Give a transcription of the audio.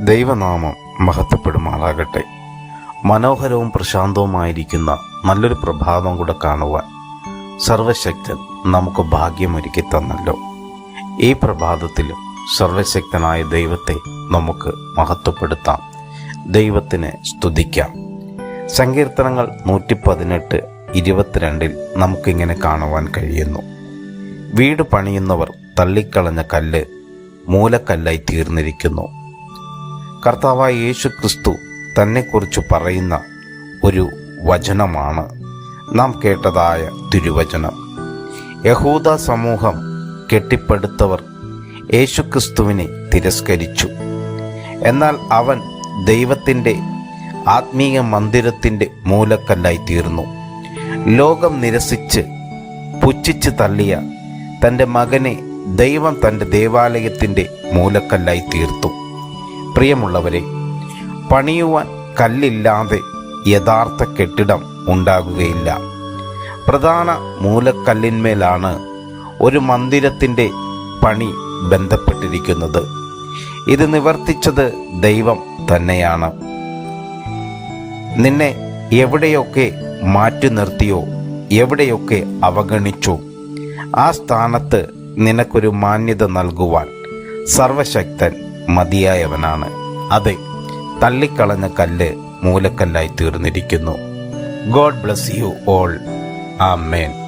ദൈവനാമം മഹത്വപ്പെടുമാറാകട്ടെ. മനോഹരവും പ്രശാന്തവുമായിരിക്കുന്ന നല്ലൊരു പ്രഭാതം കൂടെ കാണുവാൻ സർവശക്തൻ നമുക്ക് ഭാഗ്യമൊരുക്കി തന്നല്ലോ. ഈ പ്രഭാതത്തിലും സർവശക്തനായ ദൈവത്തെ നമുക്ക് മഹത്വപ്പെടുത്താം. ദൈവത്തിനെ സ്തുതിക്കാം. സങ്കീർത്തനങ്ങൾ നൂറ്റി പതിനെട്ട് ഇരുപത്തിരണ്ടിൽ നമുക്കിങ്ങനെ കാണുവാൻ കഴിയുന്നു. വീട് പണിയുന്നവർ തള്ളിക്കളഞ്ഞ കല്ല് മൂലക്കല്ലായി തീർന്നിരിക്കുന്നു. കർത്താവായ യേശു ക്രിസ്തു തന്നെക്കുറിച്ച് പറയുന്ന ഒരു വചനമാണ് നാം കേട്ടതായ തിരുവചനം. യഹൂദ സമൂഹം കെട്ടിപ്പടുത്തവർ യേശുക്രിസ്തുവിനെ തിരസ്കരിച്ചു. എന്നാൽ അവൻ ദൈവത്തിന്റെ ആത്മീയ മന്ദിരത്തിന്റെ മൂലക്കല്ലായി തീർന്നു ലോകം നിരസിച്ച് പുച്ഛിച്ച് തള്ളിയ തന്റെ മകനെ ദൈവം തന്റെ ദേവാലയത്തിന്റെ മൂലക്കല്ലായി തീർത്തു പ്രിയമുള്ളവരെ പണിയുവാൻ കല്ലില്ലാതെ യഥാർത്ഥ കെട്ടിടം ഉണ്ടാകുകയില്ല. പ്രധാന മൂലക്കല്ലിന്മേലാണ് ഒരു മന്ദിരത്തിന്റെ പണി ബന്ധപ്പെട്ടിരിക്കുന്നത്. ഇത് നിവർത്തിച്ചത് ദൈവം തന്നെയാണ്. നിന്നെ എവിടെയൊക്കെ മാറ്റി നിർത്തിയോ എവിടെയൊക്കെ അവഗണിച്ചു ആ സ്ഥാനത്ത് നിനക്കൊരു മാന്യത നൽകുവാൻ സർവശക്തൻ മതിയായവനാണ്. അതെ തള്ളിക്കളഞ്ഞ കല്ല് മൂലക്കല്ലായി തീർന്നിരിക്കുന്നു. God bless you all. ആ മേൻ